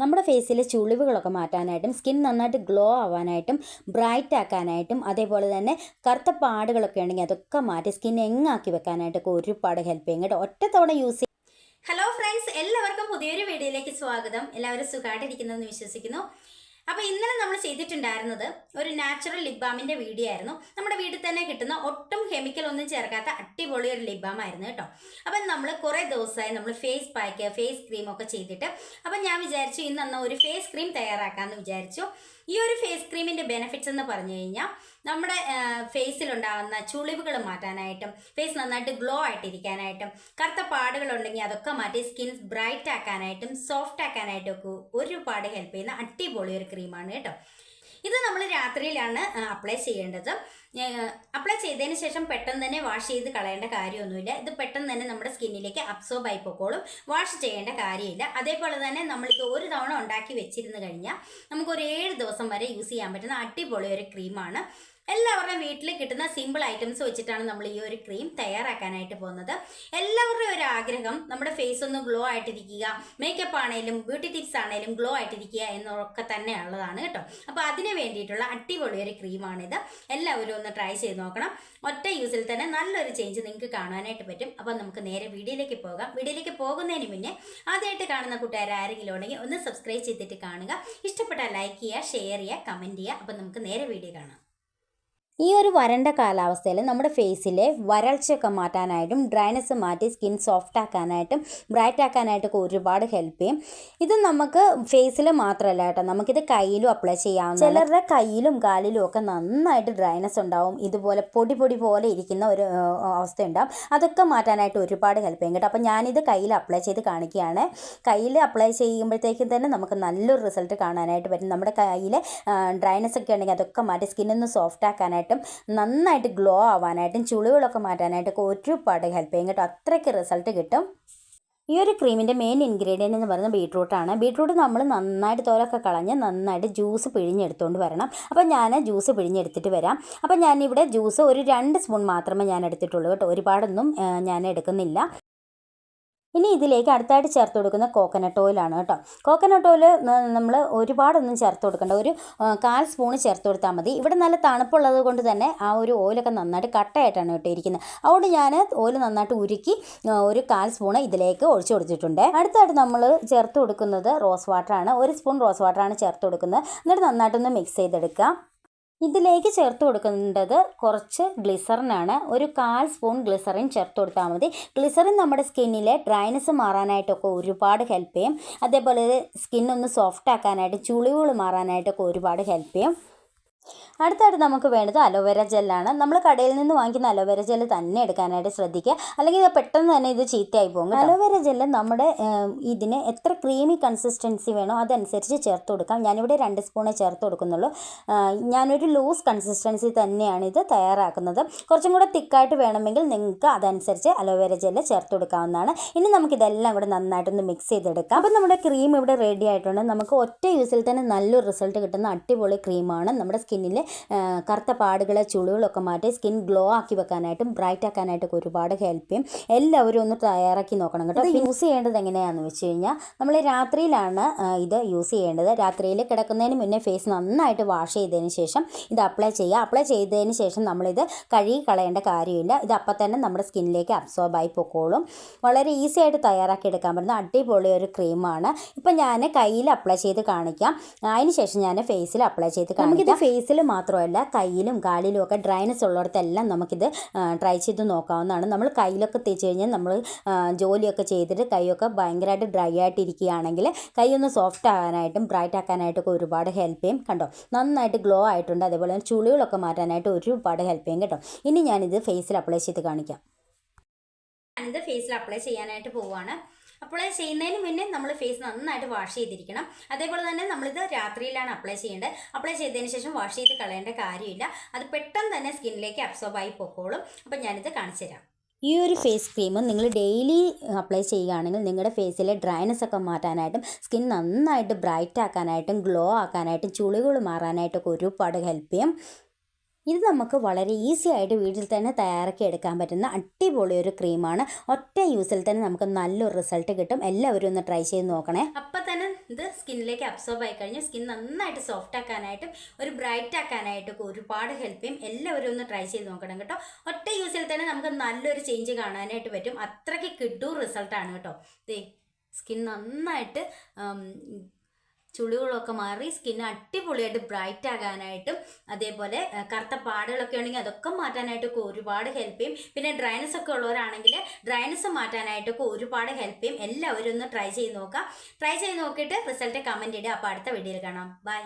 നമ്മുടെ ഫേസിലെ ചുളിവുകളൊക്കെ മാറ്റാനായിട്ടും സ്കിൻ നന്നായിട്ട് ഗ്ലോ ആവാനായിട്ടും ബ്രൈറ്റ് ആക്കാനായിട്ടും അതേപോലെ തന്നെ കറുത്ത പാടുകളൊക്കെ ഉണ്ടെങ്കിൽ അതൊക്കെ മാറ്റി സ്കിൻ എങ്ങാക്കി വെക്കാനായിട്ടൊക്കെ ഒരുപാട് ഹെൽപ്പ് ചെയ്യും. കേട്ടോ ഒറ്റ തവണ യൂസ് ഹലോ ഫ്രണ്ട്സ് എല്ലാവർക്കും പുതിയൊരു വീഡിയോയിലേക്ക് സ്വാഗതം. എല്ലാവരും സുഖമായിട്ടിരിക്കുന്നതെന്ന് വിശ്വസിക്കുന്നു. അപ്പോൾ ഇന്നലെ നമ്മൾ ചെയ്തിട്ടുണ്ടായിരുന്നത് ഒരു നാച്ചുറൽ ലിപ് ബാമിന്റെ വീഡിയോ ആയിരുന്നു. നമ്മുടെ വീട്ടിൽ തന്നെ കിട്ടുന്ന ഒട്ടും കെമിക്കൽ ഒന്നും ചേർക്കാത്ത അടിപൊളി ഒരു ലിപ് ബാം ആയിരുന്നു കേട്ടോ. അപ്പം നമ്മൾ കുറേ ദിവസമായി നമ്മൾ ഫേസ് പാക്ക് ഫേസ് ക്രീം ഒക്കെ ചെയ്തിട്ട് അപ്പം ഞാൻ വിചാരിച്ചു ഇന്ന് അന്ന് ഒരു ഫേസ് ക്രീം തയ്യാറാക്കാമെന്ന് വിചാരിച്ചു. ഈ ഒരു ഫേസ് ക്രീമിന്റെ ബെനിഫിറ്റ്സ് എന്ന് പറഞ്ഞു കഴിഞ്ഞാൽ നമ്മുടെ ഫേസിലുണ്ടാകുന്ന ചുളിവുകൾ മാറ്റാനായിട്ടും ഫേസ് നന്നായിട്ട് ഗ്ലോ ആയിട്ടിരിക്കാനായിട്ടും കറുത്ത പാടുകളുണ്ടെങ്കിൽ അതൊക്കെ മാറ്റി സ്കിൻ ബ്രൈറ്റ് ആക്കാനായിട്ടും സോഫ്റ്റ് ആക്കാനായിട്ടും ഒക്കെ ഒരുപാട് ഹെൽപ്പ് ചെയ്യുന്ന അടിപൊളി ഒരു ക്രീമാണ് കേട്ടോ. ഇത് നമ്മൾ രാത്രിയിലാണ് അപ്ലൈ ചെയ്യേണ്ടത്. അപ്ലൈ ചെയ്തതിന് ശേഷം പെട്ടെന്ന് തന്നെ വാഷ് ചെയ്ത് കളയേണ്ട കാര്യമൊന്നുമില്ല. ഇത് പെട്ടെന്ന് തന്നെ നമ്മുടെ സ്കിന്നിലേക്ക് അബ്സോർബ് ആയി പൊക്കോളും. വാഷ് ചെയ്യേണ്ട കാര്യമില്ല. അതേപോലെ തന്നെ നമ്മളിത് ഒരു തവണ ഉണ്ടാക്കി വെച്ചിരുന്നു കഴിഞ്ഞാൽ നമുക്ക് ഒരു ഏഴ് ദിവസം വരെ യൂസ് ചെയ്യാൻ പറ്റുന്ന അടിപൊളി ഒരു ക്രീമാണ് എല്ലാവരുടെയും വീട്ടിൽ കിട്ടുന്ന സിമ്പിൾ ഐറ്റംസ് വെച്ചിട്ടാണ് നമ്മൾ ഈ ഒരു ക്രീം തയ്യാറാക്കാനായിട്ട് പോകുന്നത്. എല്ലാവരുടെയും ഒരു ആഗ്രഹം നമ്മുടെ ഫേസ് ഒന്ന് ഗ്ലോ ആയിട്ടിരിക്കുക. മേക്കപ്പ് ആണെങ്കിലും ബ്യൂട്ടി ടിപ്സ് ആണെങ്കിലും ഗ്ലോ ആയിട്ടിരിക്കുക എന്നൊക്കെ തന്നെ ഉള്ളതാണ് കേട്ടോ. അപ്പോൾ അതിന് വേണ്ടിയിട്ടുള്ള അടിപൊളി ഒരു ക്രീമാണിത് എല്ലാവരും ഒന്ന് ട്രൈ ചെയ്ത് നോക്കണം. ഒറ്റ യൂസിൽ തന്നെ നല്ലൊരു ചേഞ്ച് നിങ്ങൾക്ക് കാണാനായിട്ട് പറ്റും. അപ്പോൾ നമുക്ക് നേരെ വീഡിയോയിലേക്ക് പോകാം. വീഡിയോയിലേക്ക് പോകുന്നതിന് മുന്നേ ആദ്യമായിട്ട് കാണുന്ന കൂട്ടുകാർ ആരെങ്കിലും ഉണ്ടെങ്കിൽ ഒന്ന് സബ്സ്ക്രൈബ് ചെയ്തിട്ട് കാണുക. ഇഷ്ടപ്പെട്ടാൽ ലൈക്ക് ചെയ്യുക ഷെയർ ചെയ്യുക കമന്റ് ചെയ്യുക. അപ്പോൾ നമുക്ക് നേരെ വീഡിയോ കാണാം. ഈ ഒരു വരണ്ട കാലാവസ്ഥയിൽ നമ്മുടെ ഫേസിലെ വരൾച്ചയൊക്കെ മാറ്റാനായിട്ടും ഡ്രൈനസ് മാറ്റി സ്കിൻ സോഫ്റ്റ് ആക്കാനായിട്ടും ബ്രൈറ്റ് ആക്കാനായിട്ടൊക്കെ ഒരുപാട് ഹെൽപ്പ് ചെയ്യും. ഇത് നമുക്ക് ഫേസിൽ മാത്രമല്ല കേട്ടോ നമുക്കിത് കയ്യിലും അപ്ലൈ ചെയ്യാവുന്ന ചിലരുടെ കയ്യിലും കാലിലും ഒക്കെ നന്നായിട്ട് ഡ്രൈനസ് ഉണ്ടാവും. ഇതുപോലെ പൊടി പൊടി പോലെ ഇരിക്കുന്ന ഒരു അവസ്ഥ ഉണ്ടാവും. അതൊക്കെ മാറ്റാനായിട്ട് ഒരുപാട് ഹെൽപ്പ് ചെയ്യും കേട്ടോ. അപ്പോൾ ഞാനിത് കയ്യിൽ അപ്ലൈ ചെയ്ത് കാണിക്കുകയാണ്. കയ്യിൽ അപ്ലൈ ചെയ്യുമ്പോഴത്തേക്കും തന്നെ നമുക്ക് നല്ലൊരു റിസൾട്ട് കാണാനായിട്ട് പറ്റും. നമ്മുടെ കയ്യിൽ ഡ്രൈനസ് ഒക്കെ ഉണ്ടെങ്കിൽ അതൊക്കെ മാറ്റി സ്കിന്നൊന്ന് സോഫ്റ്റ് ആക്കാനായിട്ട് ആവാനായിട്ടും നന്നായിട്ട് ഗ്ലോ ആവാനായിട്ടും ചുളിവുകളൊക്കെ മാറ്റാനായിട്ടൊക്കെ ഒരുപാട് ഹെൽപ്പ് ചെയ്യും കേട്ടോ. അത്രയ്ക്ക് റിസൾട്ട് കിട്ടും. ഈ ഒരു ക്രീമിന്റെ മെയിൻ ഇൻഗ്രീഡിയന്റ് എന്ന് പറയുന്നത് ബീട്രൂട്ടാണ് ബീട്രൂട്ട് നമ്മൾ നന്നായിട്ട് തോലൊക്കെ കളഞ്ഞ് നന്നായിട്ട് ജ്യൂസ് പിഴിഞ്ഞെടുത്തുകൊണ്ട് വരണം. അപ്പോൾ ഞാൻ ജ്യൂസ് പിഴിഞ്ഞെടുത്തിട്ട് വരാം. അപ്പോൾ ഞാനിവിടെ ജ്യൂസ് ഒരു രണ്ട് സ്പൂൺ മാത്രമേ ഞാൻ എടുത്തിട്ടുള്ളൂ കേട്ടോ. ഒരുപാടൊന്നും ഞാൻ എടുക്കുന്നില്ല. ഇനി ഇതിലേക്ക് അടുത്തായിട്ട് ചേർത്ത് കൊടുക്കുന്ന കോക്കനട്ട് ഓയിലാണ് കേട്ടോ. കോക്കനട്ട് ഓയിൽ നമ്മൾ ഒരുപാടൊന്നും ചേർത്ത് കൊടുക്കേണ്ട. ഒരു കാൽ സ്പൂണ് ചേർത്ത് കൊടുത്താൽ മതി. ഇവിടെ നല്ല തണുപ്പുള്ളത് കൊണ്ട് തന്നെ ആ ഒരു ഓയിലൊക്കെ നന്നായിട്ട് കട്ടയായിട്ടാണ് ഇട്ടിരിക്കുന്നത്. അതുകൊണ്ട് ഞാൻ ഓയിൽ നന്നായിട്ട് ഉരുക്കി ഒരു കാൽ സ്പൂണ് ഇതിലേക്ക് ഒഴിച്ചു കൊടുത്തിട്ടുണ്ട്. അടുത്തായിട്ട് നമ്മൾ ചേർത്ത് കൊടുക്കുന്നത് റോസ് വാട്ടറാണ് ഒരു സ്പൂൺ റോസ് വാട്ടറാണ് ചേർത്ത് കൊടുക്കുന്നത്. എന്നിട്ട് നന്നായിട്ടൊന്ന് മിക്സ് ചെയ്തെടുക്കുക ഇതിലേക്ക് ചേർത്ത് കൊടുക്കേണ്ടത് കുറച്ച് ഗ്ലിസറിനാണ് ഒരു കാൽ സ്പൂൺ ഗ്ലിസറിൻ ചേർത്ത് കൊടുത്താൽ മതി. ഗ്ലിസറിൻ നമ്മുടെ സ്കിന്നിലെ ഡ്രൈനസ് മാറാനായിട്ടൊക്കെ ഒരുപാട് ഹെൽപ്പ് ചെയ്യും. അതേപോലെ സ്കിന്നൊന്ന് സോഫ്റ്റ് ആക്കാനായിട്ട് ചുളിവുകൾ മാറാനായിട്ടൊക്കെ ഒരുപാട് ഹെൽപ്പ് ചെയ്യും. അടുത്തായിട്ട് നമുക്ക് വേണ്ടത് അലോവേര ജെല്ലാണ്. നമ്മൾ കടയിൽ നിന്ന് വാങ്ങിക്കുന്ന അലോവേര ജെല്ല് തന്നെ എടുക്കാനായിട്ട് ശ്രദ്ധിക്കുക. അല്ലെങ്കിൽ പെട്ടെന്ന് തന്നെ ഇത് ചീത്തയായി പോകും അലോവേര ജെല്ല് നമ്മുടെ ഇതിന് എത്ര ക്രീമി കൺസിസ്റ്റൻസി വേണോ അതനുസരിച്ച് ചേർത്ത് കൊടുക്കാം. ഞാനിവിടെ രണ്ട് സ്പൂണേ ചേർത്ത് കൊടുക്കുന്നുള്ളൂ. ഞാനൊരു ലൂസ് കൺസിസ്റ്റൻസി തന്നെയാണ് ഇത് തയ്യാറാക്കുന്നത്. കുറച്ചും കൂടെ തിക്കായിട്ട് വേണമെങ്കിൽ നിങ്ങൾക്ക് അതനുസരിച്ച് അലോവേര ജെല്ല് ചേർത്ത് കൊടുക്കാവുന്നതാണ്. ഇനി നമുക്കിതെല്ലാം കൂടെ നന്നായിട്ടൊന്ന് മിക്സ് ചെയ്തെടുക്കാം. അപ്പം നമ്മുടെ ക്രീം ഇവിടെ റെഡി ആയിട്ടുണ്ട്. നമുക്ക് ഒറ്റ യൂസിൽ തന്നെ നല്ലൊരു റിസൾട്ട് കിട്ടുന്ന അടിപൊളി ക്രീമാണ് നമ്മുടെ സ്കിന്നിലെ കറുത്ത പാടുകൾ ചുളികളൊക്കെ മാറ്റി സ്കിൻ ഗ്ലോ ആക്കി വെക്കാനായിട്ടും ബ്രൈറ്റ് ആക്കാനായിട്ടൊക്കെ ഒരുപാട് ഹെൽപ്പ് ചെയ്യും. എല്ലാവരും ഒന്ന് തയ്യാറാക്കി നോക്കണം കേട്ടോ. യൂസ് ചെയ്യേണ്ടത് എങ്ങനെയാണെന്ന് വെച്ച് കഴിഞ്ഞാൽ നമ്മൾ രാത്രിയിലാണ് ഇത് യൂസ് ചെയ്യേണ്ടത്. രാത്രിയിൽ കിടക്കുന്നതിന് മുന്നേ ഫേസ് നന്നായിട്ട് വാഷ് ചെയ്തതിന് ശേഷം ഇത് അപ്ലൈ ചെയ്യുക. അപ്ലൈ ചെയ്തതിന് ശേഷം നമ്മളിത് കഴുകി കളയേണ്ട കാര്യമില്ല. ഇത് അപ്പം തന്നെ നമ്മുടെ സ്കിന്നിലേക്ക് അബ്സോർബ് ആയി പൊക്കോളും. വളരെ ഈസി ആയിട്ട് തയ്യാറാക്കി എടുക്കാൻ പറ്റുന്ന അടിപൊളി ഒരു ക്രീമാണ്. ഇപ്പം ഞാൻ കയ്യിൽ അപ്ലൈ ചെയ്ത് കാണിക്കാം. അതിന് ശേഷം ഞാൻ ഫേസിൽ അപ്ലൈ ചെയ്ത് കാണിക്കാം. ഫേസിൽ മാത്രമല്ല കയ്യിലും കാലിലും ഒക്കെ ഡ്രൈനസ് ഉള്ളിടത്തെല്ലാം നമുക്കിത് ട്രൈ ചെയ്ത് നോക്കാവുന്നതാണ്. നമ്മൾ കയ്യിലൊക്കെ തേച്ച് കഴിഞ്ഞാൽ നമ്മൾ ജോലിയൊക്കെ ചെയ്തിട്ട് കൈയൊക്കെ ഭയങ്കരമായിട്ട് ഡ്രൈ ആയിട്ടിരിക്കുകയാണെങ്കിൽ കൈ ഒന്ന് സോഫ്റ്റ് ആകാനായിട്ടും ബ്രൈറ്റ് ആക്കാനായിട്ടൊക്കെ ഒരുപാട് ഹെൽപ്പ് ചെയ്യും കണ്ടോ? നന്നായിട്ട് ഗ്ലോ ആയിട്ടുണ്ട്. അതേപോലെ തന്നെ ചുളികളൊക്കെ മാറ്റാനായിട്ട് ഒരുപാട് ഹെൽപ്പ് ചെയ്യും കേട്ടോ. ഇനി ഞാനിത് ഫേസിൽ അപ്ലൈ ചെയ്ത് കാണിക്കാം. ഞാനിത് ഫേസിൽ അപ്ലൈ ചെയ്യാനായിട്ട് പോവുകയാണ് അപ്പോൾ ചെയ്യുന്നതിന് മുന്നേ നമ്മൾ ഫേസ് നന്നായിട്ട് വാഷ് ചെയ്തിരിക്കണം. അതേപോലെ തന്നെ നമ്മളിത് രാത്രിയിലാണ് അപ്ലൈ ചെയ്യേണ്ടത്. അപ്ലൈ ചെയ്തതിന് ശേഷം വാഷ് ചെയ്ത് കളയേണ്ട കാര്യമില്ല. അത് പെട്ടെന്ന് തന്നെ സ്കിന്നിലേക്ക് അബ്സോർബ് ആയി പൊക്കോളും. അപ്പം ഞാനിത് കാണിച്ചു തരാം. ഈ ഒരു ഫേസ് ക്രീം നിങ്ങൾ ഡെയിലി അപ്ലൈ ചെയ്യുകയാണെങ്കിൽ നിങ്ങളുടെ ഫേസിലെ ഡ്രൈനെസ് ഒക്കെ മാറ്റാനായിട്ടും സ്കിൻ നന്നായിട്ട് ബ്രൈറ്റ് ആക്കാനായിട്ടും ഗ്ലോ ആക്കാനായിട്ടും ചുളികൾ മാറാനായിട്ടൊക്കെ ഒരുപാട് ഹെൽപ്പ് ചെയ്യും. ഇത് നമുക്ക് വളരെ ഈസി ആയിട്ട് വീട്ടിൽ തന്നെ തയ്യാറാക്കി എടുക്കാൻ പറ്റുന്ന അടിപൊളി ഒരു ക്രീമാണ് ഒറ്റ യൂസിൽ തന്നെ നമുക്ക് നല്ലൊരു റിസൾട്ട് കിട്ടും. എല്ലാവരും ഒന്ന് ട്രൈ ചെയ്ത് നോക്കണേ. അപ്പം തന്നെ ഇത് സ്കിന്നിലേക്ക് അബ്സോർബ് ആയി കഴിഞ്ഞ് സ്കിൻ നന്നായിട്ട് സോഫ്റ്റ് ആക്കാനായിട്ടും ഒരു ബ്രൈറ്റ് ആക്കാനായിട്ടും ഒക്കെ ഒരുപാട് ഹെൽപ്പ് ചെയ്യും. എല്ലാവരും ഒന്ന് ട്രൈ ചെയ്ത് നോക്കണം കേട്ടോ. ഒറ്റ യൂസിൽ തന്നെ നമുക്ക് നല്ലൊരു ചേഞ്ച് കാണാനായിട്ട് പറ്റും. അത്രയ്ക്ക് കിട്ടൂ റിസൾട്ടാണ് കേട്ടോ. ദേ സ്കിൻ നന്നായിട്ട് ചുളികളൊക്കെ മാറി സ്കിൻ അടിപൊളിയായിട്ട് ബ്രൈറ്റ് ആകാനായിട്ടും അതേപോലെ കറുത്ത പാടുകളൊക്കെ ഉണ്ടെങ്കിൽ അതൊക്കെ മാറ്റാനായിട്ടൊക്കെ ഒരുപാട് ഹെൽപ്പ് ചെയ്യും. പിന്നെ ഡ്രൈനസ് ഒക്കെ ഉള്ളവരാണെങ്കിൽ ഡ്രൈനസ് മാറ്റാനായിട്ടൊക്കെ ഒരുപാട് ഹെൽപ്പ് ചെയ്യും. എല്ലാവരും ഒന്ന് ട്രൈ ചെയ്ത് നോക്കാം. ട്രൈ ചെയ്ത് നോക്കിയിട്ട് റിസൾട്ട് കമന്റ് ഇടുക. അപ്പോൾ അടുത്ത വീഡിയോയിൽ കാണാം. ബൈ